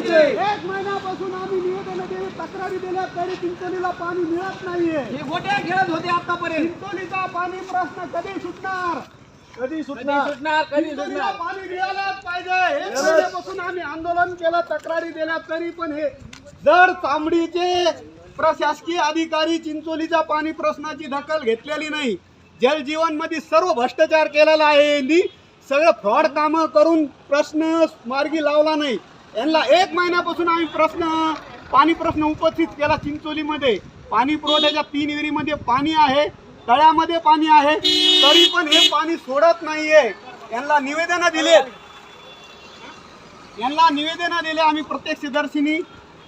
पाहिजे. एक महिन्यापासून आम्ही निवेदन दिली तक्रारी दिल्या तरी चिंचणीला पाणी मिळत नाहीये. हे गोट्या खेळत होते आतापर्यंत. चिंचणीचा पाणी प्रश्न कधी सुटणार? कधी कधी सुटणार? कधी सुटणार? पाणी मिळालंच पाहिजे. एक महिन्यापासून आम्ही आंदोलन केलं तक्रारी दिल्या तरी पण हे. जर चांबडीचे प्रशासकीय अधिकारी चिंचोलीच्या पाणी प्रश्नाची दखल घेतलेली नाही जल जीवनमध्ये सर्व भ्रष्टाचार केलेला आहे यांनी सगळं फ्रॉड कामं करून प्रश्न मार्गी लावला नाही यांना एक महिन्यापासून आम्ही प्रश्न पाणी प्रश्न उपस्थित केला चिंचोलीमध्ये. पाणी पुरवठ्याच्या तीन विहिरीमध्ये पाणी आहे तळ्यामध्ये पाणी आहे तरी पण हे पाणी सोडत नाहीये. यांना निवेदन दिलेत यांना निवेदन दिले आम्ही प्रत्यक्षदर्शिनी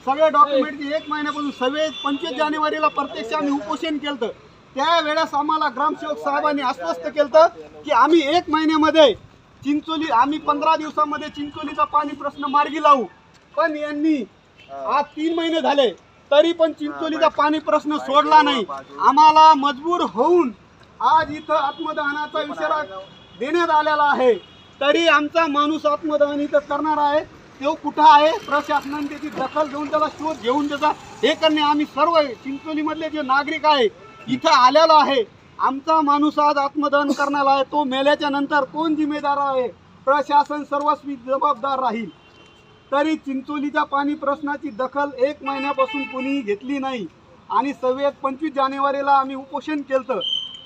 सगळे डॉक्युमेंट एक महिन्यापासून सव्वे पंचवीस जानेवारीला प्रत्यक्ष आम्ही उपोषण केलं त्यावेळेस आम्हाला ग्रामसेवक साहेबांनी आश्वस्त केलं की आम्ही एक महिन्यामध्ये चिंचोली आम्ही पंधरा दिवसामध्ये चिंचोलीचा पाणी प्रश्न मार्गी लावू. पण यांनी आज तीन महिने झाले तरी पण चिंचोलीचा पाणी प्रश्न सोडला नाही. आम्हाला मजबूर होऊन आज इथं आत्मदहनाचा इशारा देण्यात आलेला आहे. तरी आमचा माणूस आत्मदहन इथं करणार आहे. तो कुठं आहे? प्रशासनाने त्याची दखल घेऊन त्याला शोध घेऊन त्याचा हे करणे. आम्ही सर्व चिंचोलीमधले जे नागरिक आहे इथं आलेलो आहे. आमचा माणूस आज आत्मदहन करण्याला आहे. तो मेल्याच्या नंतर कोण जिम्मेदार आहे? प्रशासन सर्वस्वी जबाबदार राहील. तरी चिंचोलीच्या पाणी प्रश्नाची दखल एक महिन्यापासून कोणीही घेतली नाही. आणि सव्वीस पंचवीस जानेवारीला आम्ही उपोषण केलं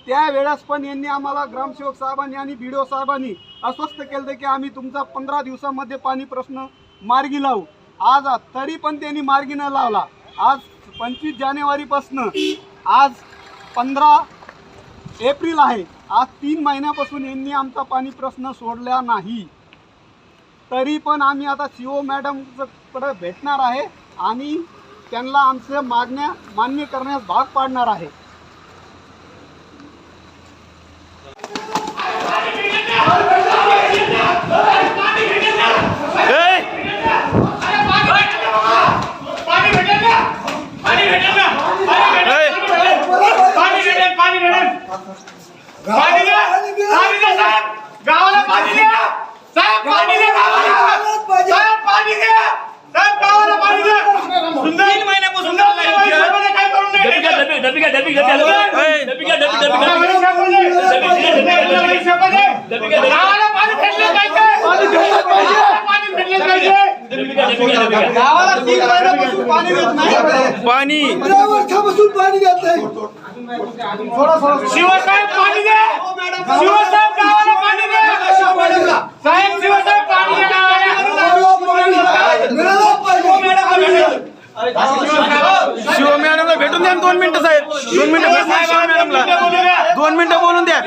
त्यावेळेस पण यांनी आम्हाला ग्रामसेवक साहेबांनी आणि बी साहेबांनी अस्वस्थ केलं की आम्ही तुमचा पंधरा दिवसामध्ये पाणी प्रश्न मार्गी लावू. आज तरी पण त्यांनी मार्गी न लावला. आज पंचवीस जानेवारीपासनं आज पंधरा एप्रिल आहे. आज तीन महिन्यापासून यांनी आमचा पाणी प्रश्न सोडला नाही. तरी पण आम्ही आता सी ओ मॅडमकडे भेटणार आहे आणि त्यांना आमच्या मागण्या मान्य करण्यास भाग पाडणार आहे पाणी भेटेल ना पाणी भेटेल ना पाणी भेटेल पाणी भेटेल पाणी द्या. साहेब. गावाला पाणी द्या साहेब पाणी द्या. गावाला साहेब पाणी द्या. साहेब गावाला पाणी द्या. सुंदर तीन महिन्यापासून काय करून नाही गावाला पाणी भेटलं पाहिजे पाणी भेटलं पाहिजे गावाला तीन महिन्यापासून पाणी देत नाही. पाणी. वर्षापासून पाणी घेत नाही. शिवसाहेब पाणी दे. शिवसाहेब गावाला पाणी दे. साहेब शिवसाहेब पाणी दे गावाला. मिळालं पाहिजे शिव मॅडमला भेटून द्या ना दोन मिनिटं साहेब. दोन मिनिटं भेटून द्या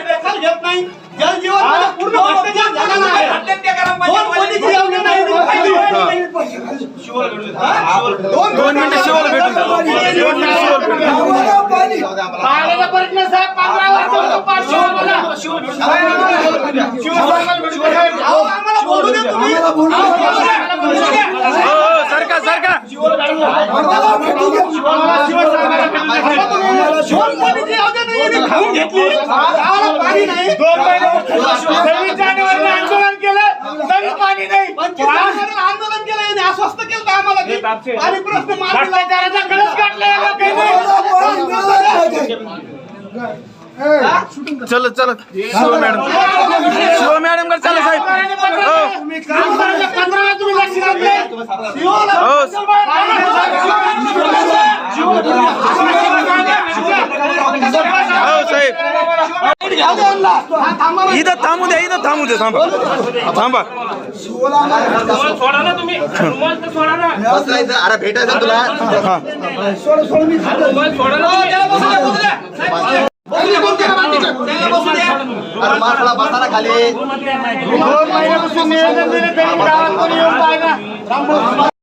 शिव मॅडमला दोन मिनिटं बोलून द्या दखल घेत नाही जल जीवनमध्ये पूर्ण भ्रष्टाचार झालेला आहे दोन कोटीची योजना नाही दिली पाहिजे. दोन मिनिटं शिवाला भेटून द्या दोन मिनिटं शिवाला भेटून द्या गावाला पाणी पाण्याचा प्रश्न साहेब पंधरा वर्ष होतो पाच शिवसाहेब अहो, आम्हाला बोलू दे तुम्ही. हो हो सरका सरका आम्हाला भेटू द्या. दोन कोटीची योजना नाही यांनी खाऊन घेतली गावाला पाणी नाही दोन महिने सव्वीस जानेवारीला आंदोलन केलं तरी पाणी नाही पंचवीस जानेवारीला आंदोलन केलं यांनी आश्वस्त केलं होतं आम्हाला की पाणी प्रश्न. भ्रष्टाचाराचा या लोकांनी. आम्हाला पाणी मिळालं पाहिजे चल चल. शिव मॅडम. शिव मॅडमकडे चला साहेब. हो. तुम्ही लक्ष. हो. हो साहेब. हा. इथं थांबू द्या इथं थांबू द्या थांबा. थांबा. अरे भेटायचं तुला अरे माणसाला बसायला खाली दोन महिन्यापासून दिले गावात कोणी येऊन पाहिजे